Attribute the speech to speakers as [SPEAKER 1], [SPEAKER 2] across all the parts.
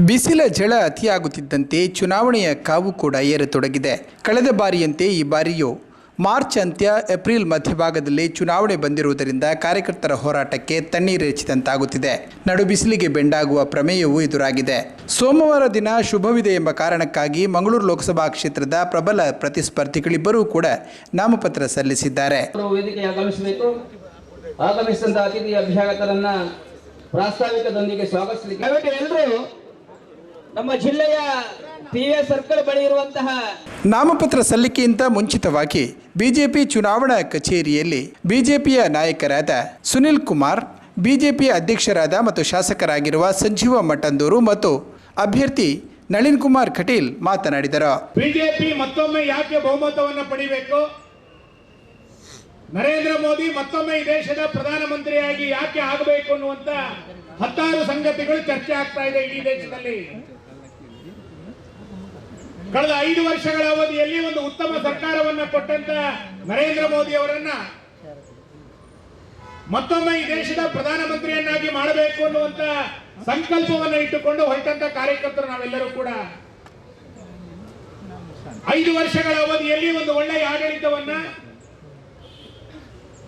[SPEAKER 1] ಬಿಸಿಲ ಝಳ ಅತಿಯಾಗುತ್ತಿದ್ದಂತೆ ಚುನಾವಣೆಯ ಕಾವು ಕೂಡ ಏರತೊಡಗಿದೆ. ಕಳೆದ ಬಾರಿಯಂತೆ ಈ ಬಾರಿಯೂ ಮಾರ್ಚ್ ಅಂತ್ಯ ಏಪ್ರಿಲ್ ಮಧ್ಯಭಾಗದಲ್ಲಿ ಚುನಾವಣೆ ಬಂದಿರುವುದರಿಂದ ಕಾರ್ಯಕರ್ತರ ಹೋರಾಟಕ್ಕೆ ತಣ್ಣೀರೆಚ್ಚಿದಂತಾಗುತ್ತಿದೆ ನಡು ಬಿಸಿಲಿಗೆ ಬೆಂಡಾಗುವ ಪ್ರಮೇಯವೂ ಎದುರಾಗಿದೆ. ಸೋಮವಾರ ದಿನ ಶುಭವಿದೆ ಎಂಬ ಕಾರಣಕ್ಕಾಗಿ ಮಂಗಳೂರು ಲೋಕಸಭಾ ಕ್ಷೇತ್ರದ ಪ್ರಬಲ ಪ್ರತಿಸ್ಪರ್ಧಿಗಳಿಬ್ಬರೂ ಕೂಡ ನಾಮಪತ್ರ ಸಲ್ಲಿಸಿದ್ದಾರೆ.
[SPEAKER 2] ಪ್ರಾಸ್ತಾವಿಕದೊಂದಿಗೆ ಸ್ವಾಗತಿಸಲಿಕ್ಕೆ ಎಲ್ಲರೂ ನಮ್ಮ ಜಿಲ್ಲೆಯ ಪಿ ಎ ಸರ್ಕಲ್ ಬಳಿ ಇರುವಂತಹ
[SPEAKER 1] ನಾಮಪತ್ರ ಸಲ್ಲಿಕೆಯಿಂದ ಮುಂಚಿತವಾಗಿ ಬಿಜೆಪಿ ಚುನಾವಣಾ ಕಚೇರಿಯಲ್ಲಿ ಬಿಜೆಪಿಯ ನಾಯಕರಾದ ಸುನಿಲ್ ಕುಮಾರ್ ಬಿಜೆಪಿ ಅಧ್ಯಕ್ಷರಾದ ಮತ್ತು ಶಾಸಕರಾಗಿರುವ ಸಂಜೀವ ಮಠಂದೂರು ಮತ್ತು ಅಭ್ಯರ್ಥಿ ನಳಿನ್ ಕುಮಾರ್ ಕಟೀಲ್ ಮಾತನಾಡಿದರು.
[SPEAKER 3] ಬಿಜೆಪಿ ಮತ್ತೊಮ್ಮೆ ಯಾಕೆ ಬಹುಮತವನ್ನು ಪಡಿಬೇಕು? ನರೇಂದ್ರ ಮೋದಿ ಮತ್ತೊಮ್ಮೆ ಈ ದೇಶದ ಪ್ರಧಾನಮಂತ್ರಿಯಾಗಿ ಯಾಕೆ ಆಗಬೇಕು ಅನ್ನುವಂತ ಹತ್ತಾರು ಸಂಗತಿಗಳು ಚರ್ಚೆ ಆಗ್ತಾ ಇದೆ ಇಡೀ ದೇಶದಲ್ಲಿ. ಕಳೆದ ಐದು ವರ್ಷಗಳ ಅವಧಿಯಲ್ಲಿ ಒಂದು ಉತ್ತಮ ಸರ್ಕಾರವನ್ನ ಕೊಟ್ಟಂತ ನರೇಂದ್ರ ಮೋದಿ ಅವರನ್ನ ಮತ್ತೊಮ್ಮೆ ಈ ದೇಶದ ಪ್ರಧಾನಮಂತ್ರಿಯನ್ನಾಗಿ ಮಾಡಬೇಕು ಅನ್ನುವಂತ ಸಂಕಲ್ಪವನ್ನ ಇಟ್ಟುಕೊಂಡು ಹೊರಟಂತ ಕಾರ್ಯಕರ್ತರು ನಾವೆಲ್ಲರೂ ಕೂಡ. ಐದು ವರ್ಷಗಳ ಅವಧಿಯಲ್ಲಿ ಒಂದು ಒಳ್ಳೆಯ ಆಡಳಿತವನ್ನ,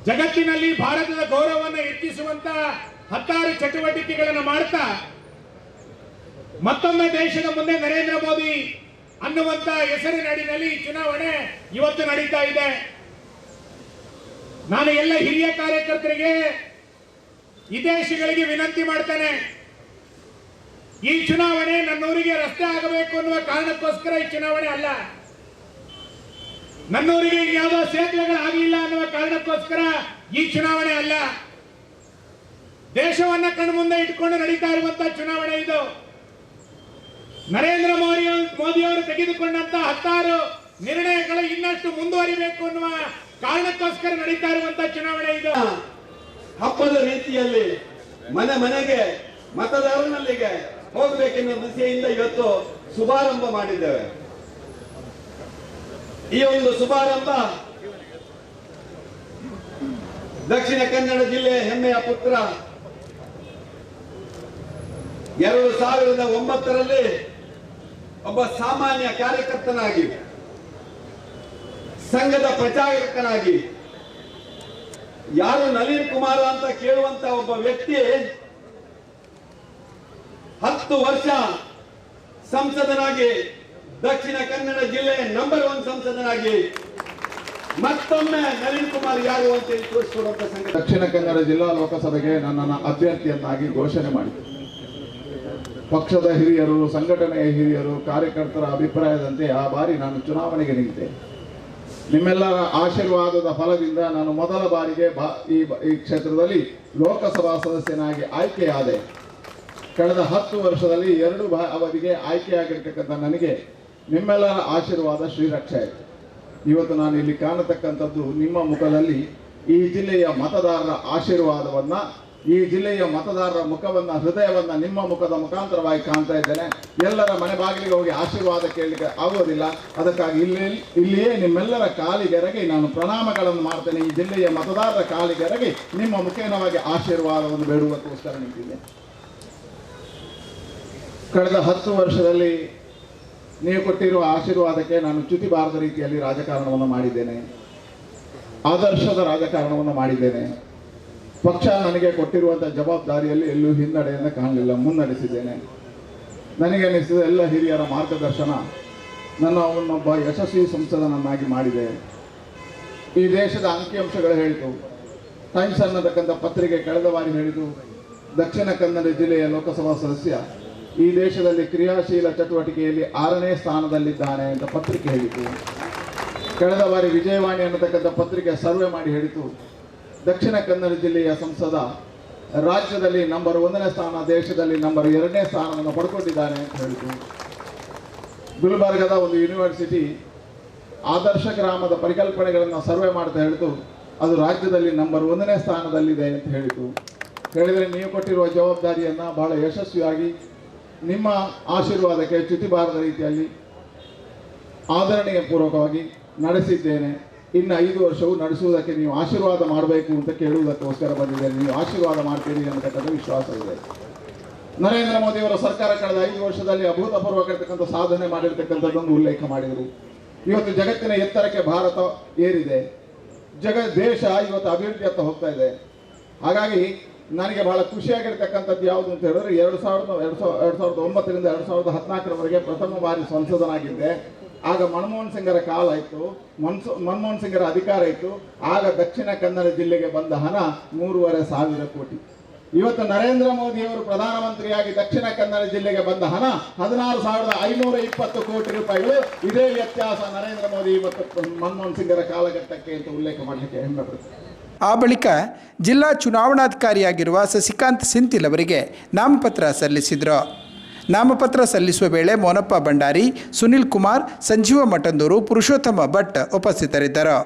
[SPEAKER 3] ಜಗತ್ತಿನಲ್ಲಿ ಭಾರತದ ಗೌರವವನ್ನು ಹೆಚ್ಚಿಸುವಂತ ಹತ್ತಾರು ಚಟುವಟಿಕೆಗಳನ್ನು ಮಾಡ್ತಾ ಮತ್ತೊಮ್ಮೆ ದೇಶದ ಮುಂದೆ ನರೇಂದ್ರ ಮೋದಿ ಅನ್ನುವಂತ ಹೆಸರಿನಡಿನಲ್ಲಿ ಈ ಚುನಾವಣೆ ಇವತ್ತು ನಡೀತಾ ಇದೆ. ನಾನು ಎಲ್ಲ ಹಿರಿಯ ಕಾರ್ಯಕರ್ತರಿಗೆ, ಹಿತೈಷಿಗಳಿಗೆ ವಿನಂತಿ ಮಾಡ್ತೇನೆ. ಈ ಚುನಾವಣೆ ನನ್ನೂರಿಗೆ ರಸ್ತೆ ಆಗಬೇಕು ಅನ್ನುವ ಕಾರಣಕ್ಕೋಸ್ಕರ ಈ ಚುನಾವಣೆ ಅಲ್ಲ. ನನ್ನೂರಿಗೆ ಯಾವುದೋ ಸೇತುವೆಗಳು ಆಗಲಿಲ್ಲ ಅನ್ನುವ ಕಾರಣಕ್ಕೋಸ್ಕರ ಈ ಚುನಾವಣೆ ಅಲ್ಲ. ದೇಶವನ್ನ ಕಣ್ಮುಂದೆ ಇಟ್ಕೊಂಡು ನಡೀತಾ ಇರುವಂತಹ ಚುನಾವಣೆ ಇದು. ನರೇಂದ್ರ ಮೋದಿ ಮೋದಿಯವರು ತೆಗೆದುಕೊಂಡಂತ ಹತ್ತಾರು ನಿರ್ಣಯಗಳು ಇನ್ನಷ್ಟು ಮುಂದುವರಿಬೇಕು ಅನ್ನುವ ಕಾರಣಕ್ಕೋಸ್ಕರ ನಡೀತಾ ಇರುವಂತಹ ಚುನಾವಣೆ ಇದು.
[SPEAKER 4] ಹಬ್ಬದ ರೀತಿಯಲ್ಲಿ ಮನೆ ಮನೆಗೆ ಮತದಾರನಲ್ಲಿಗೆ ಹೋಗಬೇಕೆನ್ನುವ ದಿಸೆಯಿಂದ ಇವತ್ತು ಶುಭಾರಂಭ ಮಾಡಿದ್ದೇವೆ. ಈ ಒಂದು ಶುಭಾರಂಭ ದಕ್ಷಿಣ ಕನ್ನಡ ಜಿಲ್ಲೆಯ ಹೆಮ್ಮೆಯ ಪುತ್ರ ಎರಡು ಸಾವಿರದ ಒಂಬತ್ತರಲ್ಲಿ ಒಬ್ಬ ಸಾಮಾನ್ಯ ಕಾರ್ಯಕರ್ತನಾಗಿ, ಸಂಘದ ಪ್ರಚಾರಕನಾಗಿ, ಯಾರು ನಳಿನ್ ಕುಮಾರ್ ಅಂತ ಕೇಳುವಂತ ಒಬ್ಬ ವ್ಯಕ್ತಿ ಹತ್ತು ವರ್ಷ ಸಂಸದನಾಗಿ, ದಕ್ಷಿಣ ಕನ್ನಡ ಜಿಲ್ಲೆ ನಂಬರ್ ಒನ್ ಸಂಸದನಾಗಿ, ಮತ್ತೊಮ್ಮೆ ನಳಿನ್ ಕುಮಾರ್ ಯಾರು ಅಂತ ತೋರಿಸಿಕೊಡುವಂತ ಸಂಘ
[SPEAKER 5] ದಕ್ಷಿಣ ಕನ್ನಡ ಜಿಲ್ಲಾ ಲೋಕಸಭೆಗೆ ನನ್ನನ್ನು ಅಭ್ಯರ್ಥಿಯನ್ನಾಗಿ ಘೋಷಣೆ ಮಾಡಿತು ಪಕ್ಷದ ಹಿರಿಯರು, ಸಂಘಟನೆಯ ಹಿರಿಯರು, ಕಾರ್ಯಕರ್ತರ ಅಭಿಪ್ರಾಯದಂತೆ ಆ ಬಾರಿ ನಾನು ಚುನಾವಣೆಗೆ ನಿಂತೆ. ನಿಮ್ಮೆಲ್ಲರ ಆಶೀರ್ವಾದದ ಫಲದಿಂದ ನಾನು ಮೊದಲ ಬಾರಿಗೆ ಬಾ, ಈ ಕ್ಷೇತ್ರದಲ್ಲಿ ಲೋಕಸಭಾ ಸದಸ್ಯನಾಗಿ ಆಯ್ಕೆಯಾದೆ. ಕಳೆದ ಹತ್ತು ವರ್ಷದಲ್ಲಿ ಎರಡು ಬಾ, ಅವಧಿಗೆ ಆಯ್ಕೆಯಾಗಿರ್ತಕ್ಕಂಥ ನನಗೆ ನಿಮ್ಮೆಲ್ಲರ ಆಶೀರ್ವಾದ ಶ್ರೀರಕ್ಷೆ. ಆಯಿತು ಇವತ್ತು ನಾನು ಇಲ್ಲಿ ಕಾಣತಕ್ಕಂಥದ್ದು ನಿಮ್ಮ ಮುಖದಲ್ಲಿ ಈ ಜಿಲ್ಲೆಯ ಮತದಾರರ ಆಶೀರ್ವಾದವನ್ನ ಈ ಜಿಲ್ಲೆಯ ಮತದಾರರ ಮುಖವನ್ನ, ಹೃದಯವನ್ನ ನಿಮ್ಮ ಮುಖದ ಮುಖಾಂತರವಾಗಿ ಕಾಣ್ತಾ ಇದ್ದೇನೆ. ಎಲ್ಲರ ಮನೆ ಬಾಗಿಲಿಗೆ ಹೋಗಿ ಆಶೀರ್ವಾದ ಕೇಳಲಿಕ್ಕೆ ಆಗೋದಿಲ್ಲ. ಅದಕ್ಕಾಗಿ ಇಲ್ಲಿ, ಇಲ್ಲಿಯೇ ನಿಮ್ಮೆಲ್ಲರ ಕಾಲಿಗೆರಗಿ ನಾನು ಪ್ರಣಾಮಗಳನ್ನು ಮಾಡ್ತೇನೆ. ಈ ಜಿಲ್ಲೆಯ ಮತದಾರರ ಕಾಲಿಗೆರಗಿ ನಿಮ್ಮ ಮುಖೇನವಾಗಿ ಆಶೀರ್ವಾದವನ್ನು ಬೇಡುವುದಕ್ಕೋಸ್ಕರ ನಿಂತಿದ್ದೆ. ಕಳೆದ ಹತ್ತು ವರ್ಷದಲ್ಲಿ ನೀವು ಕೊಟ್ಟಿರುವ ಆಶೀರ್ವಾದಕ್ಕೆ ನಾನು ಚ್ಯುತಿ ಬಾರದ ರೀತಿಯಲ್ಲಿ ರಾಜಕಾರಣವನ್ನು ಮಾಡಿದ್ದೇನೆ. ಆದರ್ಶದ ರಾಜಕಾರಣವನ್ನು ಮಾಡಿದ್ದೇನೆ. ಪಕ್ಷ ನನಗೆ ಕೊಟ್ಟಿರುವಂಥ ಜವಾಬ್ದಾರಿಯಲ್ಲಿ ಎಲ್ಲೂ ಹಿನ್ನಡೆಯನ್ನು ಕಾಣಲಿಲ್ಲ, ಮುನ್ನಡೆಸಿದ್ದೇನೆ. ನನಗೆ ಅನಿಸಿದ ಎಲ್ಲ ಹಿರಿಯರ ಮಾರ್ಗದರ್ಶನ ನನ್ನ ಅವನೊಬ್ಬ ಯಶಸ್ವಿ ಸಂಸದನನ್ನಾಗಿ ಮಾಡಿದೆ. ಈ ದೇಶದ ಅಂಕಿಅಂಶಗಳು ಹೇಳಿತು. ಟೈಮ್ಸ್ ಅನ್ನತಕ್ಕಂಥ ಪತ್ರಿಕೆ ಕಳೆದ ಬಾರಿ ಹೇಳಿತು. ದಕ್ಷಿಣ ಕನ್ನಡ ಜಿಲ್ಲೆಯ ಲೋಕಸಭಾ ಸದಸ್ಯ ಈ ದೇಶದಲ್ಲಿ ಕ್ರಿಯಾಶೀಲ ಚಟುವಟಿಕೆಯಲ್ಲಿ ಆರನೇ ಸ್ಥಾನದಲ್ಲಿದ್ದಾನೆ ಅಂತ ಪತ್ರಿಕೆ ಹೇಳಿತು. ಕಳೆದ ಬಾರಿ ವಿಜಯವಾಣಿ ಅನ್ನತಕ್ಕಂಥ ಪತ್ರಿಕೆ ಸರ್ವೆ ಮಾಡಿ ಹೇಳಿತು. ದಕ್ಷಿಣ ಕನ್ನಡ ಜಿಲ್ಲೆಯ ಸಂಸದ ರಾಜ್ಯದಲ್ಲಿ ನಂಬರ್ ಒಂದನೇ ಸ್ಥಾನ, ದೇಶದಲ್ಲಿ ನಂಬರ್ ಎರಡನೇ ಸ್ಥಾನವನ್ನು ಪಡ್ಕೊಂಡಿದ್ದಾನೆ ಅಂತ ಹೇಳಿದ್ರು. ಗುಲ್ಬರ್ಗದ ಒಂದು ಯೂನಿವರ್ಸಿಟಿ ಆದರ್ಶ ಗ್ರಾಮದ ಪರಿಕಲ್ಪನೆಗಳನ್ನು ಸರ್ವೆ ಮಾಡ್ತಾ ಹೇಳಿತು, ಅದು ರಾಜ್ಯದಲ್ಲಿ ನಂಬರ್ ಒಂದನೇ ಸ್ಥಾನದಲ್ಲಿದೆ ಅಂತ ಹೇಳಿತು. ಹೇಳಿದರೆ ನೀವು ಕೊಟ್ಟಿರುವ ಜವಾಬ್ದಾರಿಯನ್ನು ಬಹಳ ಯಶಸ್ವಿಯಾಗಿ, ನಿಮ್ಮ ಆಶೀರ್ವಾದಕ್ಕೆ ಚ್ಯುತಿ ಬಾರದ ರೀತಿಯಲ್ಲಿ ಆದರಣೀಯ ಪೂರ್ವಕವಾಗಿ ನಡೆಸಿದ್ದೇನೆ. ಇನ್ನು ಐದು ವರ್ಷವು ನಡೆಸುವುದಕ್ಕೆ ನೀವು ಆಶೀರ್ವಾದ ಮಾಡಬೇಕು ಅಂತ ಕೇಳುವುದಕ್ಕೋಸ್ಕರ ಬಂದಿದ್ದೇನೆ. ನೀವು ಆಶೀರ್ವಾದ ಮಾಡ್ತೀರಿ ಅನ್ನತಕ್ಕಂಥ ವಿಶ್ವಾಸವಿದೆ. ನರೇಂದ್ರ ಮೋದಿಯವರ ಸರ್ಕಾರ ಕಳೆದ ಐದು ವರ್ಷದಲ್ಲಿ ಅಭೂತಪೂರ್ವವಾಗಿರ್ತಕ್ಕಂಥ ಸಾಧನೆ ಮಾಡಿರ್ತಕ್ಕಂಥದ್ದನ್ನು ಉಲ್ಲೇಖ ಮಾಡಿದರು. ಇವತ್ತು ಜಗತ್ತಿನ ಎತ್ತರಕ್ಕೆ ಭಾರತ ಏರಿದೆ. ಜಗ ದೇಶ ಇವತ್ತು ಅಭಿವೃದ್ಧಿಯತ್ತ ಹೋಗ್ತಾ ಇದೆ. ಹಾಗಾಗಿ ನನಗೆ ಬಹಳ ಖುಷಿಯಾಗಿರ್ತಕ್ಕಂಥದ್ದು ಯಾವುದು ಅಂತ ಹೇಳಿದ್ರೆ ಎರಡು ಸಾವಿರದ, ಎರಡು ಸಾವಿರ, ಎರಡು ಸಾವಿರದ ಒಂಬತ್ತರಿಂದ ಎರಡು ಸಾವಿರದ ಹದಿನಾಲ್ಕರವರೆಗೆ ಪ್ರಥಮ ಬಾರಿ ಸಂಸದನಾಗಿದ್ದೆ. ಆಗ ಮನಮೋಹನ್ ಸಿಂಗರ ಕಾಲ ಇತ್ತು ಮನಮೋಹನ್ ಸಿಂಗರ ಅಧಿಕಾರ ಇತ್ತು ಆಗ ದಕ್ಷಿಣ ಕನ್ನಡ ಜಿಲ್ಲೆಗೆ ಬಂದ ಹಣ ಮೂರುವರೆ ಸಾವಿರ ಕೋಟಿ. ಇವತ್ತು ನರೇಂದ್ರ ಮೋದಿ ಅವರು ಪ್ರಧಾನಮಂತ್ರಿಯಾಗಿ ದಕ್ಷಿಣ ಕನ್ನಡ ಜಿಲ್ಲೆಗೆ ಬಂದ ಹಣ ಹದಿನಾರು ಸಾವಿರದ ಐನೂರ ಇಪ್ಪತ್ತು ಕೋಟಿ ರೂಪಾಯಿಗಳು. ಇದೇ ವ್ಯತ್ಯಾಸ ನರೇಂದ್ರ ಮೋದಿ ಮತ್ತು ಮನಮೋಹನ್ ಸಿಂಗರ ಕಾಲಘಟ್ಟಕ್ಕೆ ಅಂತ ಉಲ್ಲೇಖ ಮಾಡಲಿಕ್ಕೆ ಹೆಮ್ಮೆ
[SPEAKER 1] ಆ ಬಳಿಕ ಜಿಲ್ಲಾ ಚುನಾವಣಾಧಿಕಾರಿಯಾಗಿರುವ ಸಸಿಕಾಂತ್ ಸಿಂತಿಲ್ ಅವರಿಗೆ ನಾಮಪತ್ರ ಸಲ್ಲಿಸಿದರು. ನಾಮಪತ್ರ ಸಲ್ಲಿಸುವ ವೇಳೆ ಮೋನಪ್ಪ ಭಂಡಾರಿ ಸುನಿಲ್ ಕುಮಾರ್ ಸಂಜೀವ ಮಠಂದೂರು ಪುರುಷೋತ್ತಮ ಭಟ್ ಉಪಸ್ಥಿತರಿದ್ದರು.